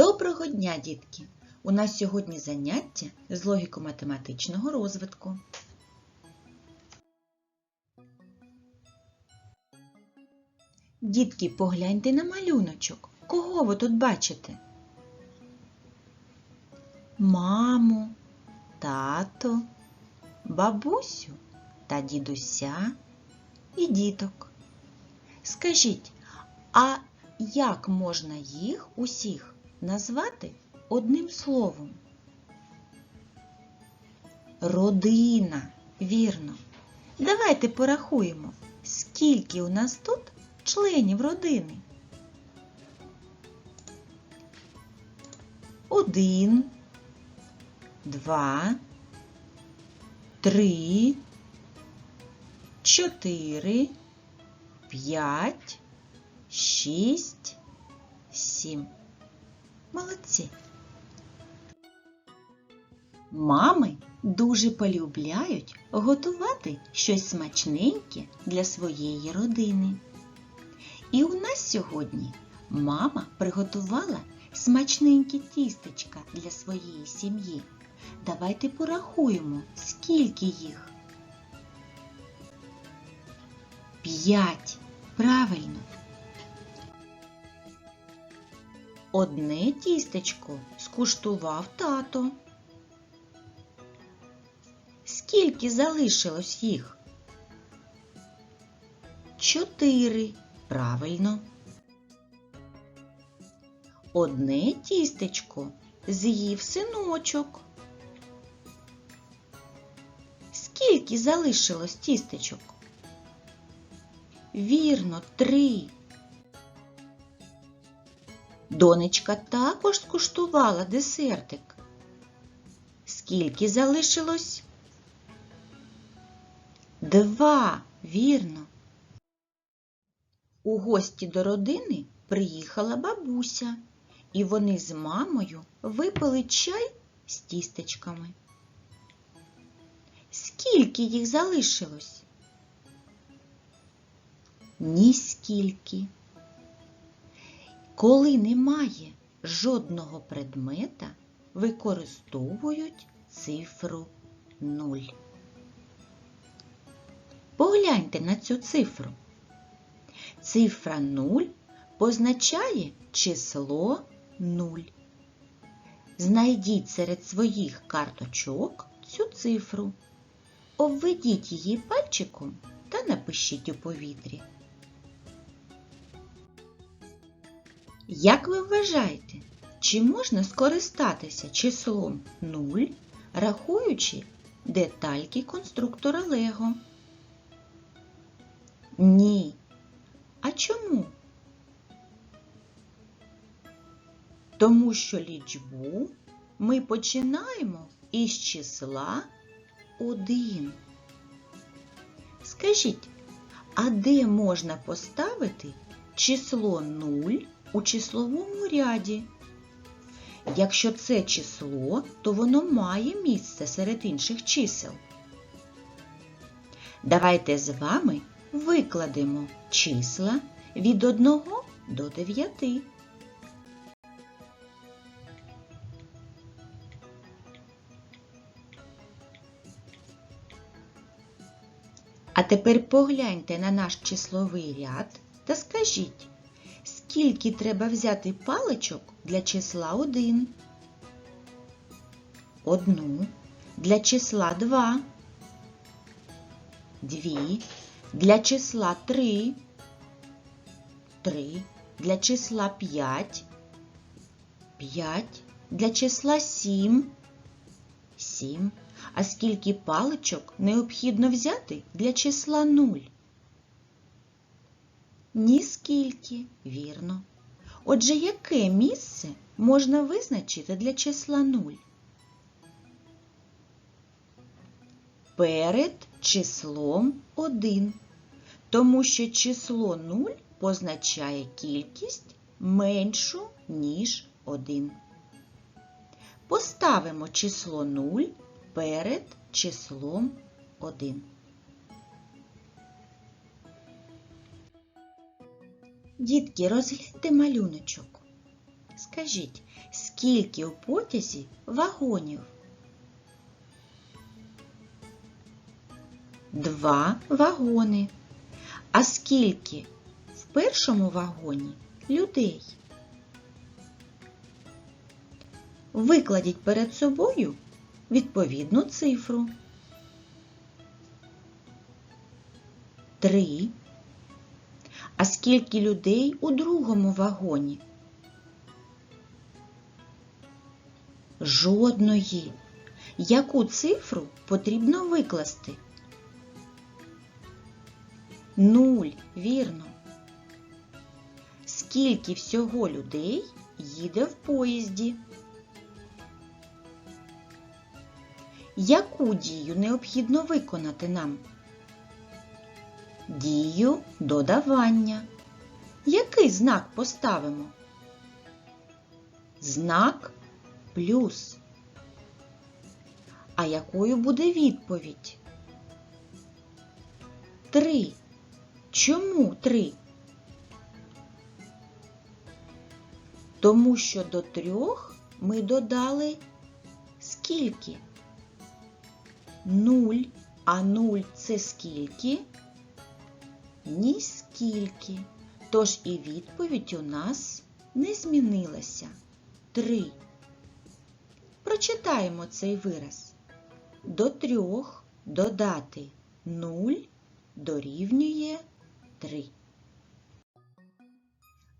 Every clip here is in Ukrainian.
Доброго дня, дітки! У нас сьогодні заняття з логіко-математичного розвитку. Дітки, погляньте на малюночок. Кого ви тут бачите? Маму, тато, бабусю та дідуся і діток. Скажіть, а як можна їх усіх назвати одним словом? Родина, вірно. Давайте порахуємо, скільки у нас тут членів родини. Один, два, три, чотири, п'ять, шість, сім. Молодці. Мами дуже полюбляють готувати щось смачненьке для своєї родини. І у нас сьогодні мама приготувала смачненькі тістечка для своєї сім'ї. Давайте порахуємо, скільки їх. П'ять. Правильно. Одне тістечко скуштував тато. Скільки залишилось їх? Чотири. Правильно. Одне тістечко з'їв синочок. Скільки залишилось тістечок? Вірно, три. Донечка також скуштувала десертик. Скільки залишилось? Два, вірно. У гості до родини приїхала бабуся, і вони з мамою випили чай з тістечками. Скільки їх залишилось? Ніскільки. Коли немає жодного предмета, використовують цифру 0. Погляньте на цю цифру. Цифра 0 позначає число 0. Знайдіть серед своїх карточок цю цифру. Обведіть її пальчиком та напишіть у повітрі. Як ви вважаєте, чи можна скористатися числом 0, рахуючи детальки конструктора Лего? Ні. А чому? Тому що лічбу ми починаємо із числа 1. Скажіть, а де можна поставити число 0 у числовому ряді? Якщо це число, то воно має місце серед інших чисел. Давайте з вами викладемо числа від 1 до 9. А тепер погляньте на наш числовий ряд та скажіть, скільки треба взяти паличок для числа 1? Одну. Для числа 2. Дві. Для числа 3. 3. Для числа 5. 5. Для числа 7. 7. А скільки паличок необхідно взяти для числа 0? Ніскільки, вірно. Отже, яке місце можна визначити для числа 0? Перед числом 1, тому що число 0 позначає кількість меншу, ніж 1. Поставимо число 0 перед числом 1. Дітки, розгляньте малюночок. Скажіть, скільки у потязі вагонів? Два вагони. А скільки в першому вагоні людей? Викладіть перед собою відповідну цифру. Три. А скільки людей у другому вагоні? Жодної. Яку цифру потрібно викласти? Нуль, вірно. Скільки всього людей їде в поїзді? Яку дію необхідно виконати нам? Дію додавання. Який знак поставимо? Знак плюс. А якою буде відповідь? Три. Чому три? Тому що до трьох ми додали скільки? Нуль. А нуль це скільки? Ніскільки. Тож і відповідь у нас не змінилася. Три. Прочитаємо цей вираз. До трьох додати нуль дорівнює 3.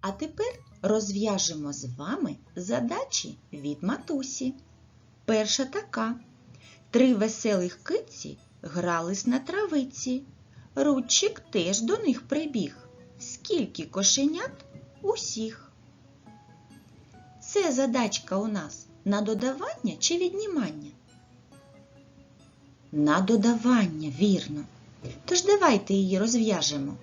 А тепер розв'яжемо з вами задачі від матусі. Перша така. Три веселих киці грались на травиці. Рудчик теж до них прибіг. Скільки кошенят усіх. Це задачка у нас на додавання чи віднімання? На додавання, вірно. Тож давайте її розв'яжемо.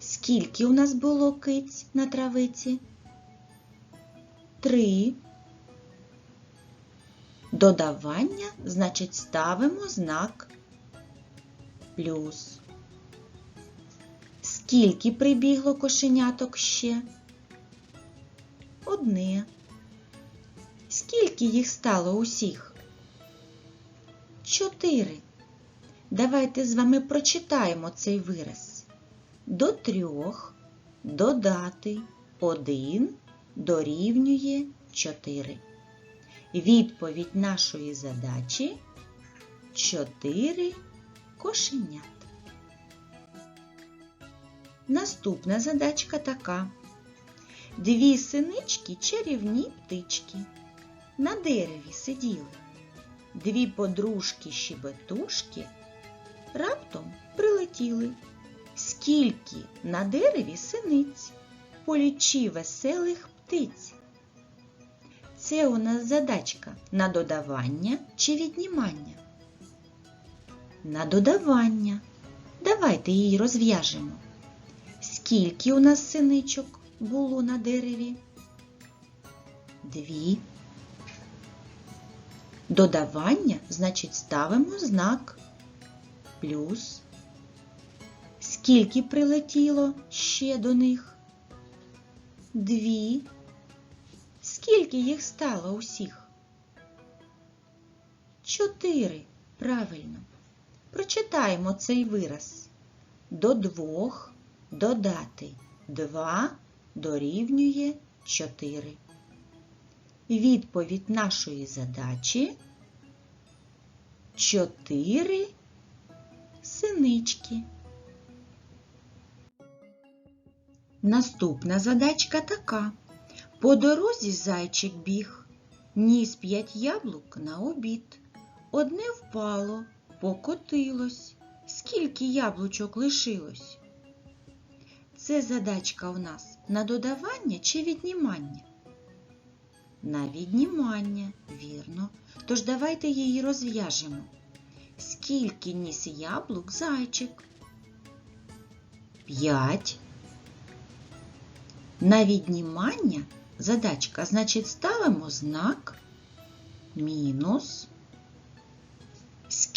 Скільки у нас було киць на травиці? Три. Додавання, значить, ставимо знак плюс. Скільки прибігло кошеняток ще? Одне. Скільки їх стало усіх? Чотири. Давайте з вами прочитаємо цей вираз. До трьох додати один дорівнює 4. Відповідь нашої задачі 4 кошенят. Наступна задачка така. Дві синички чарівні птички. На дереві сиділи. Дві подружки щебетушки раптом прилетіли. Скільки на дереві синиць, полічі веселих птиць. Це у нас задачка на додавання чи віднімання? На додавання. Давайте її розв'яжемо. Скільки у нас синичок було на дереві? Дві. Додавання, значить, ставимо знак плюс. Скільки прилетіло ще до них? Дві. Скільки їх стало усіх? Чотири. Правильно. Прочитаємо цей вираз. До двох додати два дорівнює чотири. Відповідь нашої задачі чотири синички. Наступна задачка така. По дорозі зайчик біг, ніс п'ять яблук на обід. Одне впало, покотилось. Скільки яблучок лишилось? Це задачка у нас на додавання чи віднімання? На віднімання, вірно. Тож давайте її розв'яжемо. Скільки ніс яблук зайчик? П'ять. На віднімання задачка, значить, ставимо знак мінус.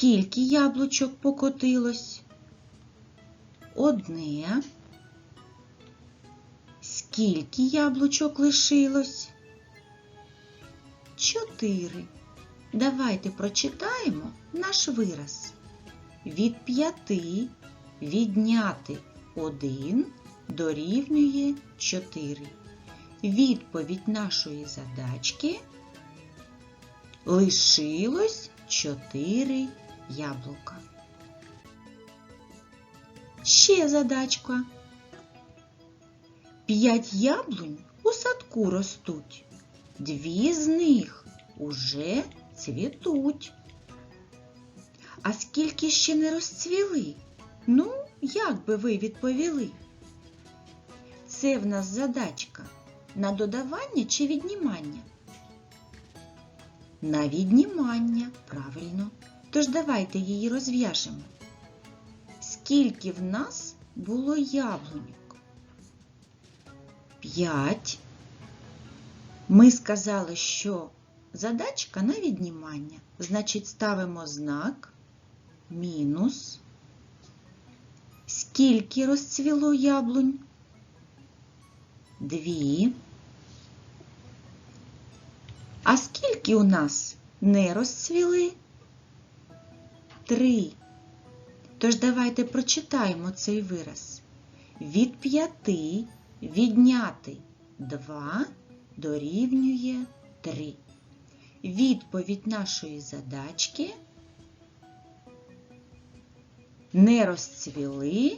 Скільки яблучок покотилось? Одне. Скільки яблучок лишилось? 4. Давайте прочитаємо наш вираз. Від 5 відняти 1 дорівнює 4. Відповідь нашої задачки лишилось 4 яблука. Ще задачка. П'ять яблунь у садку ростуть. Дві з них уже цвітуть. А скільки ще не розцвіли? Ну, як би ви відповіли? Це в нас задачка на додавання чи віднімання? На віднімання, правильно. Тож давайте її розв'яжемо. Скільки в нас було яблуньок? П'ять. Ми сказали, що задачка на віднімання. Значить, ставимо знак мінус. Скільки розцвіло яблунь? Дві. А скільки у нас не розцвіли? Три. Тож давайте прочитаємо цей вираз. Від п'яти відняти два дорівнює три. Відповідь нашої задачки не розцвіли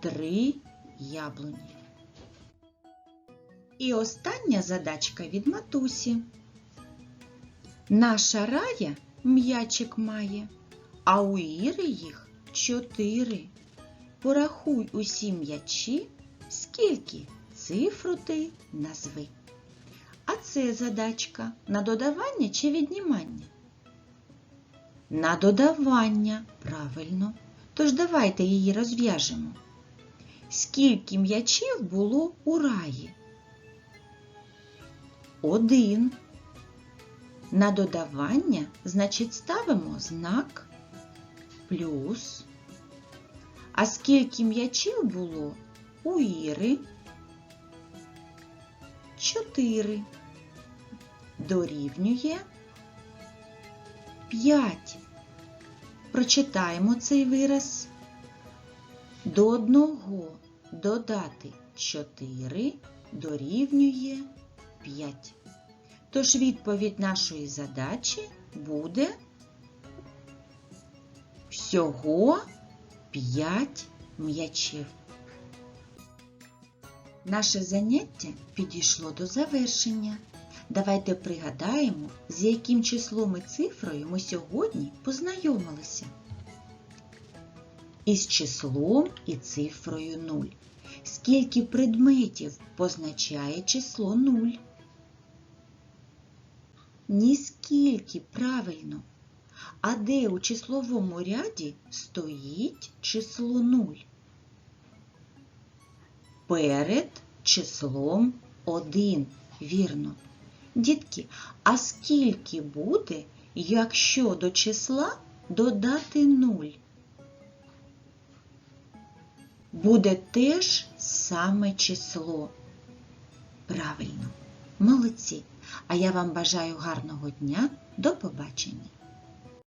три яблуні. І остання задачка від матусі. Наша рая м'ячик має, а у Іри їх чотири. Порахуй усі м'ячі, скільки цифру ти назви. А це задачка на додавання чи віднімання? На додавання, правильно. Тож давайте її розв'яжемо. Скільки м'ячів було у раї? Один. На додавання, значить, ставимо знак плюс. А скільки м'ячів було у Іри? Чотири. Дорівнює п'ять. Прочитаємо цей вираз. До одного додати 4 дорівнює 5. Тож відповідь нашої задачі буде всього 5 м'ячів. Наше заняття підійшло до завершення. Давайте пригадаємо, з яким числом і цифрою ми сьогодні познайомилися. Із числом і цифрою 0. Скільки предметів позначає число 0? Ніскільки правильно. А де у числовому ряді стоїть число 0? Перед числом 1. Вірно. Дітки, а скільки буде, якщо до числа додати 0? Буде теж саме число. Правильно, молодці. А я вам бажаю гарного дня. До побачення!